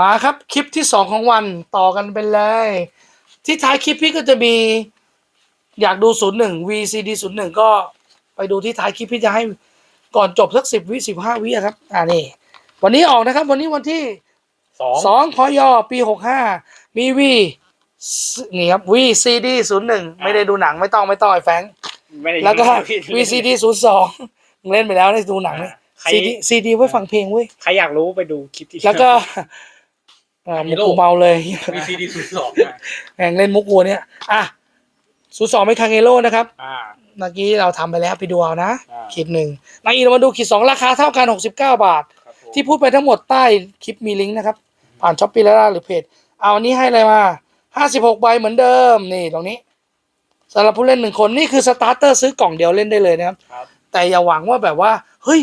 มาครับคลิปที่สองของวันต่อกันไปเลย ที่ท้ายคลิปพี่ก็จะมี อยากดูศูนย์หนึ่ง VCD ศูนย์หนึ่งก็ไปดูที่ท้ายคลิปพี่จะให้ก่อนจบสักสิบวิสิบห้าวิอะครับ อ่านี่ วันนี้ออกนะครับ วันนี้วันที่สองสองพยปีหกห้ามีวีนี่ครับ VCD ศูนย์หนึ่งไม่ได้ดูหนังไม่ต้องไม่ต้องไอ้แฟรงค์ไม่ได้แล้วก็พี่ VCD ศูนย์สองเล่นไปแล้วได้ดูหนังไหมใคร CD CD ไว้ฟังเพลงเว้ย ใครอยากรู้ไปดูคลิปที่แล้วก็ อ่ามุกกูเมาเลยมีซีดีศูนย์สองแม่งเล่นมุกกูเนี่ยอะศูนย์สองไม่คังเอโร่นะครับอ่าเมื่อกี้เราทำไปแล้วไปดูเอานะอ่าขีดหนึ่งนางอีเรามาดูขีดสองราคาเท่ากัน69บาทครับผมที่พูดไปทั้งหมดใต้คลิปมีลิงก์นะครับ ผ่านช้อปปี้แล้วหรือเพจ เอาอันนี้ให้อะไรมา56ใบเหมือนเดิมนี่ตรงนี้สำหรับผู้เล่นหนึ่งคนนี่คือสตาร์เตอร์ซื้อกล่องเดียวเล่นได้เลยนะครับครับแต่อย่าหวังว่าแบบว่า เฮ้ย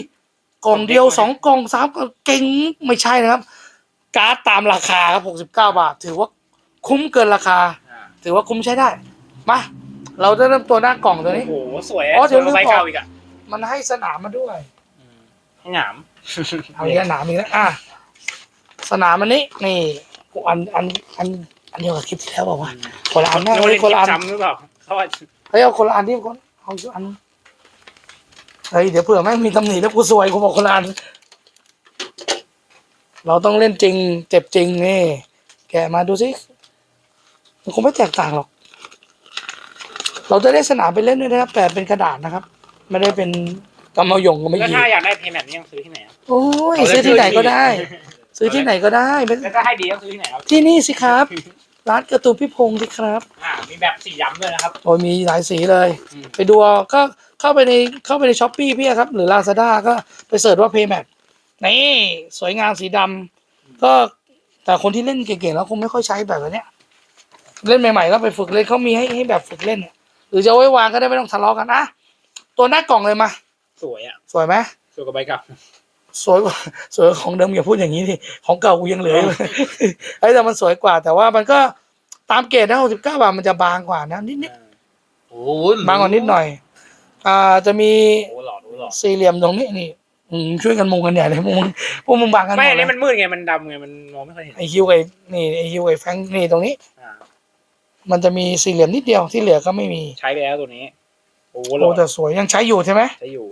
กล่องเดียวสองกล่องสามกล่องเก่งไม่ใช่นะครับ การ์ดตามราคาครับ 69 บาท ถือว่าคุ้มเกินราคาอ่าถือว่าคุ้มใช้ได้ มา เราจะเริ่มตัวหน้ากล่องตัวนี้ โอ้โห สวยอ๋อเดี๋ยวลืมใบบอกเก่าอีกอะ มันให้สนามมาด้วยให้หนามเอาอีกแล้วหนามอีกแล้วอะ สนามอันนี้ นี่อันอันอันอันเดียวกับคลิปที่แล้วบอกว่าคนละอันนะโนเฮ้เล่ยนคนละอันจำหรือเปล่าเขาว่าเฮ้ยเอาคนละอันที่คนเอาอีกอันเฮ้ยเดี๋ยวเผื่อแม่งมีตำหนิแล้วกูซวยกูบอกคนละอัน เราต้องเล่นจริง เจ็บจริงนี่ แกะมาดูสิมันคงไม่แตกต่างหรอก เราจะได้สนามไปเล่นด้วยนะครับ แต่เป็นกระดาษนะครับ ไม่ได้เป็นกำมะหยงก็ไม่แล้วยีถ้าอยากได้เพย์แมทนี่ต้องซื้อที่ไหนอะ โอ้ยซื้อที่ไหนก็ได้ ซื้อที่ไหนก็ได้ไม่แล้วถ้าให้ดีต้องซื้อที่ไหนครับที่นี่สิครับ ร้านการ์ตูนพี่พงศ์สิครับ อ่า มีแบบสีดำด้วยนะครับ โอ้ยมีหลายสีเลย อืม ไปดูเอาก็เข้าไปในเข้าไปในช้อปปี้พี่อะครับ หรือ Lazada ก็ไปเสิร์ชว่า Paymax นี่สวยงามสีดำก็แต่คนที่เล่นเก่งๆแล้วคงไม่ค่อยใช้แบบเนี้ยเล่นใหม่ๆก็ไปฝึกเล่นเขามีให้ให้แบบฝึกเล่นเนี่ยหรือจะเอาไว้วางก็ได้ไม่ต้องทะเลาะกันนะตัวหน้ากล่องเลยมา สวยอะ สวยไหมสวยกว่าใบเก่าสวยกว่าสวยกว่าของเดิมอย่าพูดอย่างนี้ดิของเก่ากูยังเหลืออยู่เฮ้ยแต่มันสวยกว่า แต่ว่ามันก็ตามเกรดนะ69บาทมันจะบางกว่านะนิดนิดโอ้โหบางกว่านิดหน่อย อ่าจะมีโอ้โหหลอดโอ้โหหลอดสี่เหลี่ยมตรงนี้นี่ อืมช่วยกันมุงกันใหญ่เลยพวกมึงพวกมึงบางกันหมไม่ดอันเลนี้ยมันมืดไง มันดำไง มันมองไม่ค่อยเห็นไอฮิวไอนี่ไอฮิวไอแฟงค์นี่ตรงนี้ อ่ามันจะมีสี่เหลี่ยมนิดเดียวที่เหลือก็ไม่มีใช้ไปแล้วตัวนี้ โอ้โหหลโอ้อดแต่สวยยังใช้อยู่ใช่ไหมใช้อยู่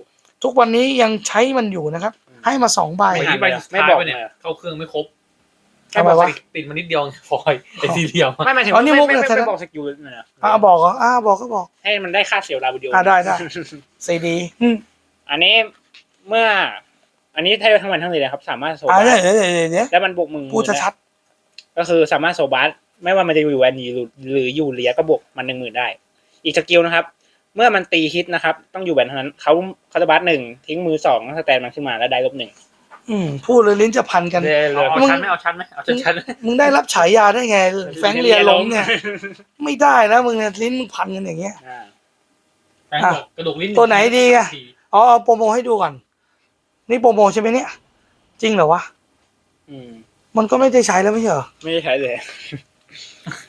ทุกวันนี้ยังใช้มันอยู่นะครับ อืม ให้มาสองใบ ไม่ไม่ใบไม่ไม่บบออกกเนี่ยเข้าเครื่องไม่ครบทำไมวะ ติดติดมานิดเดียวฟอยไอ้ทีเดียวไม่หมายถึงอ๋อว่านี่ไม่มุกไม่เลยไม่ใช่ไหมไม่บอกสกิลนะ อ่าบอกเหรออ่าบอกก็บอก ให้มันได้ค่าเสียเวลาวิดีโออ่าได้ได้ ซีดีอืมอันนี้ เมื่อ อันนี้ให้ทั้งวันทั้งเลยนะครับ สามารถโซอ่าบาเดี๋ยวสเดี๋ยวเดี๋ยวเดี๋ยวแล้วมันบวกมึงพูดชัดก็คือสามารถโซบาสไม่ว่ามันจะอยู่แวนดีหรือหรืออยู่เลียก็บวกมันหนึ่งหมื่นได้ อีกสกิลนะครับ เมื่อมันตีฮิตนะครับ ต้องอยู่แวนเท่านั้นเขาเขาจะบัสหนึ่งทิ้งมือสองสแตนมันขึ้นมาแล้วได้ลบหนึ่งๆอืมพูดเลยลิ้นจะพันกันเลยเลยเอามึง ชั้นไหมเอาชั้นไหมเอาชั้นชั้นไหมมึงได้รับฉายาได้ไง แฟรงค์เรียล้มเนี่ย ไม่ได้นะมึงเนี่ยลิ้นมึงพันกันอย่างเงี้ย อ่า แฟนบอกกระดูกลิ้นตัวไหนดีอะเอาเอาโปรโมให้ดูก่อน นี่โปรโมใช่ไหมเนี่ย จริงเหรอวะ อืม มันก็ไม่ได้ใช้แล้วไม่ใช่เหรอไม่ได้ใช้เลย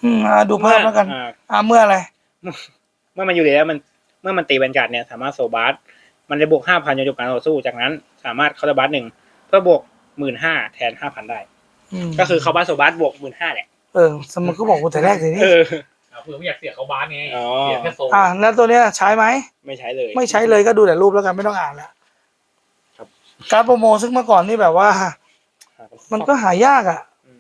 อืมอ่าดูภาพแล้วกัน อ่าอ่าเมื่ออะไร เมื่อมันอยู่แล้วมัน เมื่อมันตีแวนการ์ดเนี่ย สามารถโซบาสมันจะบวกห้าพันจนจบการต่อสู้ จากนั้นสามารถเขาจะบัสหนึ่งเพื่อบวกหมื่นห้าแทนห้าพันได้ อืมก็คือเขาบัสโซบาสบวกหมื่นห้าแหละเออสมมติก็บอกกูแต่แรกเลยนี่เออเอาเผื่อไม่อยากเสียเขาบ้านไง อ๋อ เสียแค่โซอ่าแล้วตัวเนี้ยใช้ไหมไม่ใช้เลย ไม่ใช้เลยก็ดูแต่รูปแล้วกันไม่ต้องอ่านแล้วครับ การดโปรโมซึ่งเมื่อก่อนนี่แบบว่า มันก็หายากอะอืม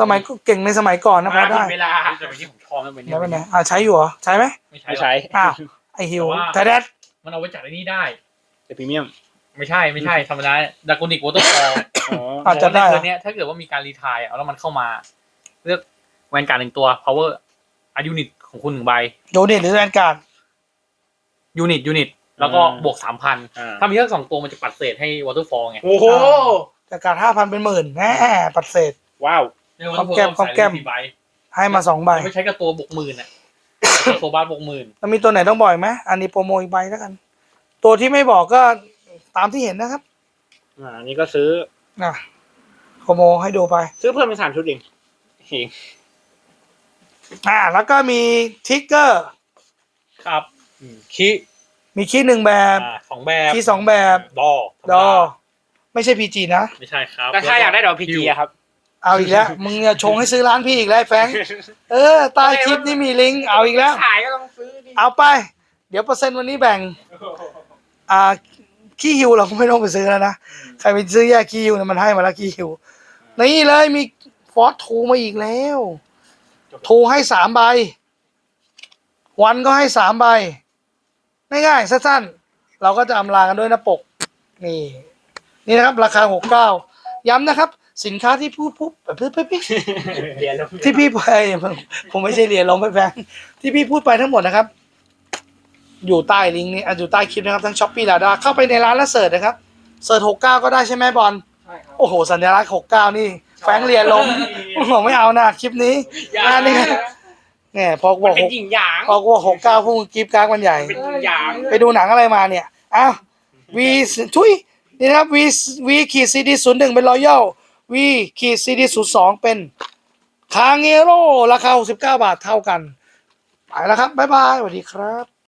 สมัยก็เก่งในสมัยก่อนนะพอมาได้เวลาจะเป็นที่ของทองแล้วเป็นแล้วเป็นไงอ่าใช้อยู่เหรอ ใช้ไหมไม่ใช่ไม่หรอกใช้อ้าวไอฮิวแต่ว่าแต่แดดมันเอาไว้จัดไอ้นี่ได้แต่พรีเมียมไม่ใช่ไม่ใช่ธรรมดาดากอนิกวอเตอร์ฟอลอ๋ออาจจะได้ในเหรเทิอร์นเนี้ยถ้าเกิดว่ามีการรีไทายเอาแล้วมันเข้ามา เลือกแวนการ์ดหนึ่งตัว power อายูนิตของคุณหนึ่งใบโดเนทหรือแวนการ์ดยูนิตยูนิต แล้วก็บวกสามพันอ่า ถ้ามีแค่สองตัวมันจะปัดเศษให้วอเตอร์ฟอลไงโอ้โหแต่การห้าพันเป็นหมื่นแน่ปัดเศษ ว้าวใน Waterfall แก้มต้องใส่แก้มสี่ใบให้มาสองใบ ไม่ใช้กับตัวบวกหมื่นอะโซบาร์บวกหมื่นแล้วมีตัวไหนต้องบอกอีกไหมอันนี้โปรโมอีกใบแล้วกัน ตัวที่ไม่บอกก็ตามที่เห็นนะครับอ่าอันนี้ก็ซื้อ นะโปรโมให้ดูไป ซื้อเพิ่มเป็นสามชุดเองเองอ่า แล้วก็มีทิกเกอร์ ครับ อืมคี มีคีย์หนึ่งแบบ อ่าสองแบบคีย์สองแบบ ดอดอ ไม่ใช่พีจีนะ ไม่ใช่ครับแต่ถ้าอยากได้ดอกพีจีอะครับ เอาอีกแล้ว มึงเนี่ยชงให้ซื้อร้านพี่อีกแล้วไอ้แฟรงค์เออ ใต้คลิปนี่มีลิงก์ เอาอีกแล้ว ขายก็ต้องซื้อดิเอาไป เดี๋ยวเปอร์เซ็นต์วันนี้แบ่ง อ่า ขี้ฮิวเราก็ไม่ต้องไปซื้อแล้วนะ ใครไปซื้อแยกขี้ฮิวเนี่ยมันให้มาแล้วขี้ฮิว นี่เลยมีฟอสทูมาอีกแล้ว ทูให้สามใบ วันก็ให้สามใบ ง่ายๆสั้นๆ เราก็จะอำลากันด้วยหน้าปก นี่ นี่นะครับ ราคาหกเก้าย้ำนะครับ สินค้าที่พูดปุ๊บแบบปุ๊บปุ๊บปุ๊บเรียนแล้วที่พี่ไปผมไม่ใช่เรียนลงไปแพงที่พี่พูดไปทั้งหมดนะครับ อยู่ใต้ลิงก์นี้อะอยู่ใต้คลิปนะครับทั้งช้อปปี้ลาดาเข้าไปในร้านแล้วเสิร์ชนะครับเสิร์ชหกเก้าก็ได้ใช่ไหมบอลใช่ครับโอ้โหสัญลักษณ์หกเก้านี่ แฟรงค์เรียนลงโอ้โหไม่เอานะคลิปนี้อ่านี่เนี่ยพอกูบมัอนกเป็หนกหญิงหยาง พอกูบอกหกเก้าพวกมึงกรีบกรากมันใหญ่ เป็นหญิงหยาง ไปดูหนังอะไรมาเนี่ยอ้าววีทุยนี่นะครับวีวีขีดซีดีศูนย์หนึ่งเป็นรอยัลวีขีดซีดีศูนย์สองเป็นคางเงโร่ราคาหกสิบเก้าบาทเท่ากัน ไปแล้วครับ บ๊ายบายสวัสดีครับ